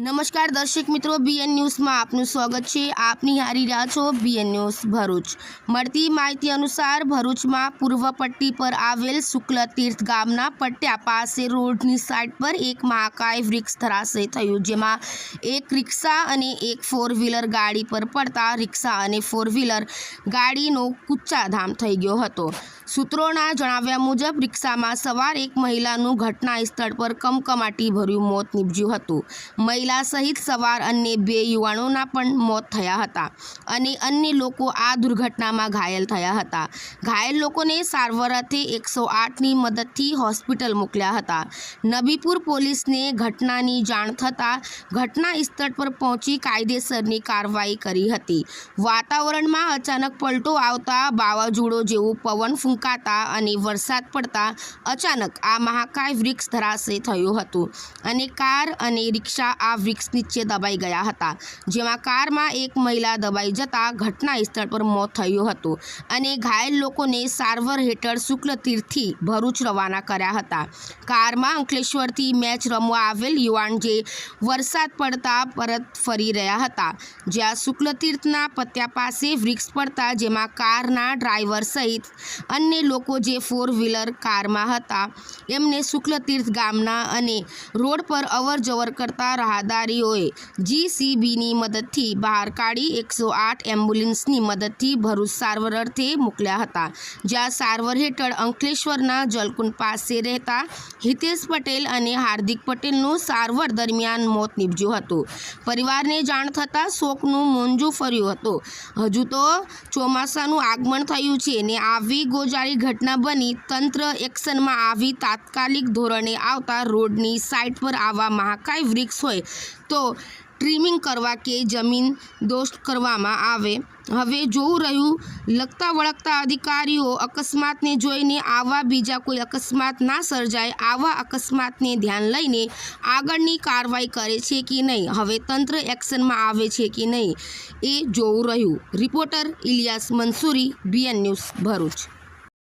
નમસ્કાર દર્શક મિત્રો બીએન ન્યૂઝમાં આપનું સ્વાગત છે. આપ હારી રહ્યા છો બીએન ન્યૂઝ ભરૂચ. મળતી માહિતી અનુસાર ભરૂચમાં પૂર્વ પટ્ટી પર આવેલ શુક્લ તીર્થ ગામના પટ્ટ્યા પાસે રોડની સાઈડ પર એક મહાકાય વૃક્ષ ધરાશય થયું, જેમાં એક રિક્ષા અને એક ફોર વ્હીલર ગાડી પર પડતા રિક્ષા અને ફોર વ્હીલર ગાડીનો કુચ્ચાધામ થઈ ગયો હતો. સૂત્રોના જણાવ્યા મુજબ, રિક્ષામાં સવાર એક મહિલાનું ઘટના સ્થળ પર કમકમાટી ભર્યું મોત નીપજ્યું હતું. મહિલા સહિત સવાર અન્ય બે યુવાનોના પણ મોત થયા હતા અને અન્ય લોકો આ દુર્ઘટનામાં ઘાયલ થયા હતા. ઘાયલ લોકોને સારવાર અર્થે એકસો આઠની મદદથી હોસ્પિટલ મોકલ્યા હતા. નબીપુર પોલીસને ઘટનાની જાણ થતાં ઘટના સ્થળ પર પહોંચી કાયદેસરની કાર્યવાહી કરી હતી. વાતાવરણમાં અચાનક પલટો આવતા વાવાઝોડો જેવું પવન ફૂંકાતા અને વરસાદ પડતા અચાનક આ મહાકાય વૃક્ષ ધરાશય થયું હતું. અને કાર અને રિક્ષા આ વૃક્ષ નીચે દબાઈ ગયા હતા, જેમાં કારમાં એક મહિલા દબાઈ જતા ઘટના સ્થળ પર મોત થયું હતું અને ઘાયલ લોકોને સારવાર હેઠળ શુક્લ તીર્થથી ભરૂચ રવાના કર્યા હતા. કારમાં અંકલેશ્વરથી મેચ રમવા આવેલ યુવાન જે વરસાદ પડતા પરત ફરી રહ્યા હતા, જ્યાં શુક્લ તીર્થના પત્યા પાસે વૃક્ષ પડતા જેમાં કારના ડ્રાઈવર સહિત અન્ય લોકો જે ફોર વ્હીલર કારમાં હતા, એમને શુક્લ તીર્થ ગામના અને રોડ પર અવર જવર કરતા રાહદારીઓએ જીસીબીની મદદથી બહાર કાઢી એકસો આઠ એમ્બ્યુલન્સની મદદથી ભરૂચ સારવાર અર્થે મોકલ્યા હતા. જ્યાં સારવાર હેઠળ અંકલેશ્વરના જલકુંડ પાસે રહેતા હિતેશ પટેલ અને હાર્દિક પટેલનું સારવાર દરમિયાન મોત નીપજ્યું હતું. પરિવારને જાણ થતાં શોકનું મોંજું ફર્યું હતું. હજુ તો ચોમાસાનું આગમન થયું છે ને આવી ગોજારી ઘટના બની, તંત્ર એક્શનમાં આવી તાત્કાલિક ધોરણે આવતા રોડની સાઇટ પર આવા મહાકાય વૃક્ષ હોય તો ટ્રીમિંગ કરવા કે જમીન દોષ કરવામાં આવે. હવે જોવું રહ્યું લગતા વળગતા અધિકારીઓ અકસ્માતને જોઈને આવા બીજા કોઈ અકસ્માત ના સર્જાય, આવા અકસ્માતને ધ્યાન લઈને આગળની કાર્યવાહી કરે છે કે નહીં, હવે તંત્ર એક્શનમાં આવે છે કે નહીં એ જોવું રહ્યું. Reporter Ilyas Mansuri, BN news Bharuch.